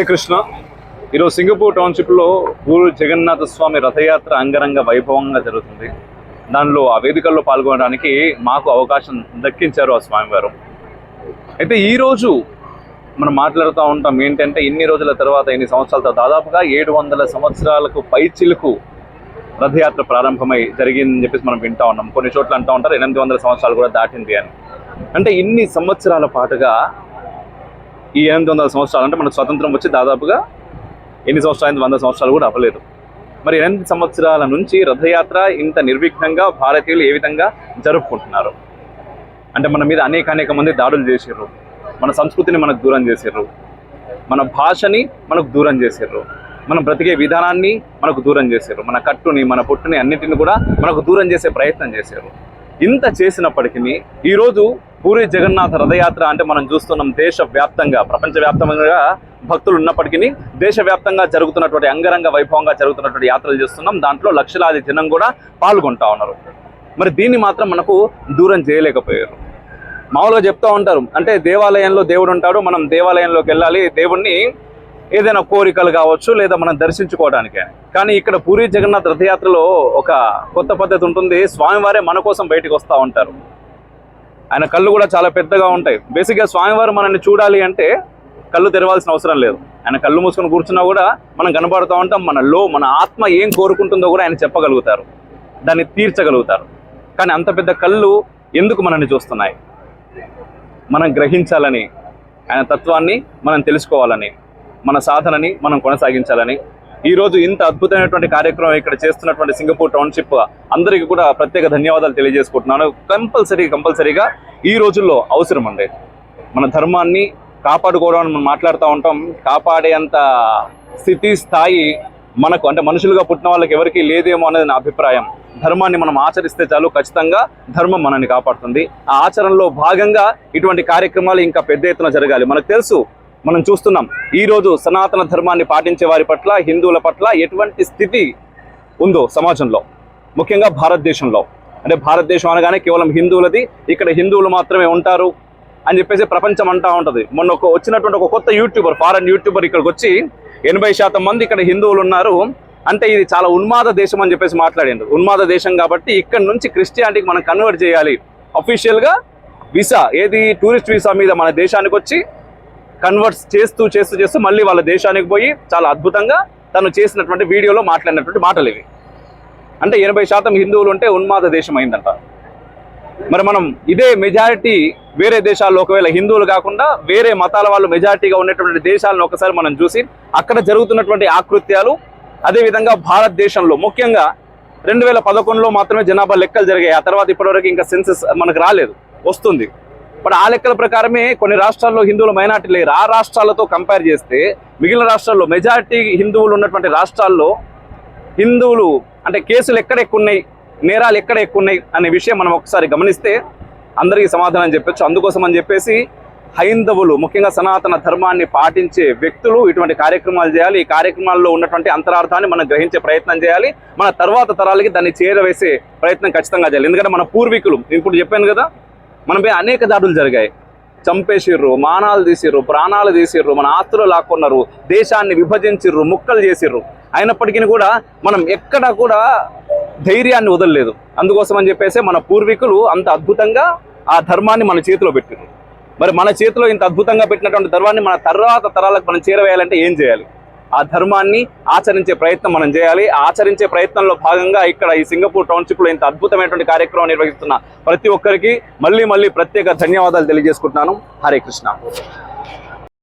హరే కృష్ణ. ఈరోజు సింగపూర్ టౌన్షిప్లో పూరి జగన్నాథ స్వామి రథయాత్ర అంగరంగ వైభవంగా జరుగుతుంది. దానిలో ఆ వేదికల్లో పాల్గొనడానికి మాకు అవకాశం దక్కించారు ఆ స్వామివారు. అయితే ఈరోజు మనం మాట్లాడుతూ ఉంటాం ఏంటంటే ఇన్ని రోజుల తర్వాత ఇన్ని సంవత్సరాలతో దాదాపుగా ఏడు వందల సంవత్సరాలకు పైచిలకు రథయాత్ర ప్రారంభమై జరిగిందని చెప్పేసి మనం వింటా ఉన్నాం. కొన్ని చోట్ల అంటూ ఉంటారు ఎనిమిది వందల సంవత్సరాలు కూడా దాటింది అని. అంటే ఇన్ని సంవత్సరాల పాటుగా ఈ ఎనిమిది వందల సంవత్సరాలు అంటే మనకు స్వతంత్రం వచ్చి దాదాపుగా ఎన్ని సంవత్సరాలు? వంద సంవత్సరాలు కూడా అవ్వలేదు. మరి ఎనిమిది సంవత్సరాల నుంచి రథయాత్ర ఇంత నిర్విఘ్నంగా భారతీయులు ఏ విధంగా జరుపుకుంటున్నారు? అంటే మన మీద అనేక అనేక మంది దాడులు చేసారు మన సంస్కృతిని మనకు దూరం చేసారు మన భాషని మనకు దూరం చేసారు మనం బ్రతికే విధానాన్ని మనకు దూరం చేశారు మన కట్టుని మన పొట్టుని అన్నిటిని కూడా మనకు దూరం చేసే ప్రయత్నం చేశారు ఇంత చేసినప్పటికీ ఈరోజు పూరి జగన్నాథ రథయాత్ర అంటే మనం చూస్తున్నాం దేశవ్యాప్తంగా ప్రపంచవ్యాప్తంగా భక్తులు ఉన్నప్పటికీ దేశవ్యాప్తంగా జరుగుతున్నటువంటి అంగరంగ వైభవంగా జరుగుతున్నటువంటి యాత్రలు చేస్తున్నాం. దాంట్లో లక్షలాది జనం కూడా పాల్గొంటా ఉన్నారు. మరి దీన్ని మాత్రం మనకు దూరం చేయలేకపోయారు. మామూలుగా చెప్తూ ఉంటారు అంటే దేవాలయంలో దేవుడు ఉంటాడు మనం దేవాలయంలోకి వెళ్ళాలి దేవుణ్ణి ఏదైనా కోరికలు కావచ్చు లేదా మనం దర్శించుకోవడానికే. కానీ ఇక్కడ పూరి జగన్నాథ్ రథయాత్రలో ఒక కొత్త పద్ధతి ఉంటుంది స్వామివారే మన కోసం బయటికి వస్తూ ఉంటారు. ఆయన కళ్ళు కూడా చాలా పెద్దగా ఉంటాయి. బేసిక్గా స్వామివారు మనల్ని చూడాలి అంటే కళ్ళు తెరవాల్సిన అవసరం లేదు. ఆయన కళ్ళు మూసుకొని కూర్చున్నా కూడా మనం కనబడుతూ ఉంటాం మనలో మన ఆత్మ ఏం కోరుకుంటుందో కూడా ఆయన చెప్పగలుగుతారు. దాన్ని తీర్చగలుగుతారు. కానీ అంత పెద్ద కళ్ళు ఎందుకు మనల్ని చూస్తున్నాయి? మనం గ్రహించాలని ఆయన తత్వాన్ని మనం తెలుసుకోవాలని మన సాధనని మనం కొనసాగించాలని ఈ రోజు ఇంత అద్భుతమైనటువంటి కార్యక్రమం ఇక్కడ చేస్తున్నటువంటి సింగపూర్ టౌన్షిప్ అందరికీ కూడా ప్రత్యేక ధన్యవాదాలు తెలియజేసుకుంటున్నాను. కంపల్సరీ కంపల్సరీగా ఈ రోజుల్లో అవసరం అండి. మన ధర్మాన్ని కాపాడుకోవడం మనం మాట్లాడుతూ ఉంటాం. కాపాడేంత స్థితి స్థాయి మనకు అంటే మనుషులుగా పుట్టిన వాళ్ళకి ఎవరికీ లేదేమో అనేది నా అభిప్రాయం. ధర్మాన్ని మనం ఆచరిస్తే చాలు ఖచ్చితంగా ధర్మం మనల్ని కాపాడుతుంది. ఆ ఆచరణలో భాగంగా ఇటువంటి కార్యక్రమాలు ఇంకా పెద్ద ఎత్తున జరగాలి. మనకు తెలుసు మనం చూస్తున్నాం. ఈరోజు సనాతన ధర్మాన్ని పాటించే వారి పట్ల హిందువుల పట్ల ఎటువంటి స్థితి ఉందో సమాజంలో ముఖ్యంగా భారతదేశంలో. అంటే భారతదేశం అనగానే కేవలం హిందువులది ఇక్కడ హిందువులు మాత్రమే ఉంటారు అని చెప్పేసి ప్రపంచం అంటా ఉంటుంది. మొన్న ఒక వచ్చినటువంటి ఒక కొత్త యూట్యూబర్ ఫారెన్ యూట్యూబర్ ఇక్కడికి వచ్చి ఎనభై శాతం మంది ఇక్కడ హిందువులు ఉన్నారు. అంటే ఇది చాలా ఉన్మాద దేశం అని చెప్పేసి మాట్లాడిండు. ఉన్మాద దేశం కాబట్టి ఇక్కడ నుంచి క్రిస్టియానిటీకి మనం కన్వర్ట్ చేయాలి. అఫీషియల్గా వీసా ఏది టూరిస్ట్ వీసా మీద మన దేశానికి వచ్చి కన్వర్ట్స్ చేస్తూ చేస్తూ చేస్తూ మళ్ళీ వాళ్ళ దేశానికి పోయి చాలా అద్భుతంగా తను చేసినటువంటి వీడియోలో మాట్లాడినటువంటి మాటలు ఇవి. అంటే ఎనభై శాతం హిందువులు ఉంటే ఉన్మాద దేశం అయిందంట. మరి మనం ఇదే మెజారిటీ వేరే దేశాల్లో ఒకవేళ హిందువులు కాకుండా వేరే మతాల వాళ్ళు మెజారిటీగా ఉన్నటువంటి దేశాలను ఒకసారి మనం చూసి అక్కడ జరుగుతున్నటువంటి ఆకృత్యాలు అదేవిధంగా భారతదేశంలో ముఖ్యంగా రెండు వేల పదకొండులో మాత్రమే జనాభా లెక్కలు జరిగాయి. ఆ తర్వాత ఇప్పటివరకు ఇంకా సెన్సెస్ మనకు రాలేదు. వస్తుంది. బట్ ఆ లెక్కల ప్రకారమే కొన్ని రాష్ట్రాల్లో హిందువులు మైనార్టీ లేరు. ఆ రాష్ట్రాలతో కంపేర్ చేస్తే మిగిలిన రాష్ట్రాల్లో మెజార్టీ హిందువులు ఉన్నటువంటి రాష్ట్రాల్లో హిందువులు అంటే కేసులు ఎక్కడ ఎక్కువ ఉన్నాయి నేరాలు ఎక్కడ ఎక్కువ ఉన్నాయి అనే విషయం మనం ఒకసారి గమనిస్తే అందరికీ సమాధానం చెప్పచ్చు. అందుకోసం అని చెప్పేసి హైందవులు ముఖ్యంగా సనాతన ధర్మాన్ని పాటించే వ్యక్తులు ఇటువంటి కార్యక్రమాలు చేయాలి. ఈ కార్యక్రమాల్లో ఉన్నటువంటి అంతరార్థాన్ని మనం గ్రహించే ప్రయత్నం చేయాలి. మన తర్వాత తరాలకి దాన్ని చేరవేసే ప్రయత్నం ఖచ్చితంగా చేయాలి. ఎందుకంటే మన పూర్వీకులు ఇప్పుడు చెప్పాను కదా మనపై అనేక దాడులు జరిగాయి. చంపేసిర్రు మానాలు తీసిర్రు ప్రాణాలు తీసిర్రు మన ఆస్తులు లాక్కున్నారు దేశాన్ని విభజించిర్రు ముక్కలు చేసిర్రు. అయినప్పటికీ కూడా మనం ఎక్కడ కూడా ధైర్యాన్ని వదలలేదు. అందుకోసం అని చెప్పేసి మన పూర్వీకులు అంత అద్భుతంగా ఆ ధర్మాన్ని మన చేతిలో పెట్టారు మరి మన చేతిలో ఇంత అద్భుతంగా పెట్టినటువంటి ధర్మాన్ని మన తర్వాత తరాలకు మనం చేరవేయాలంటే ఏం చేయాలి? ఆ ధర్మాన్ని ఆచరించే ప్రయత్నం మనం చేయాలి. ఆచరించే ప్రయత్నంలో భాగంగా ఇక్కడ ఈ సింగపూర్ టౌన్షిప్లో ఇంత అద్భుతమైనటువంటి కార్యక్రమం నిర్వహిస్తున్న ప్రతి ఒక్కరికి మళ్ళీ మళ్ళీ ప్రత్యేక ధన్యవాదాలు తెలియజేసుకుంటున్నాను. హరే కృష్ణ.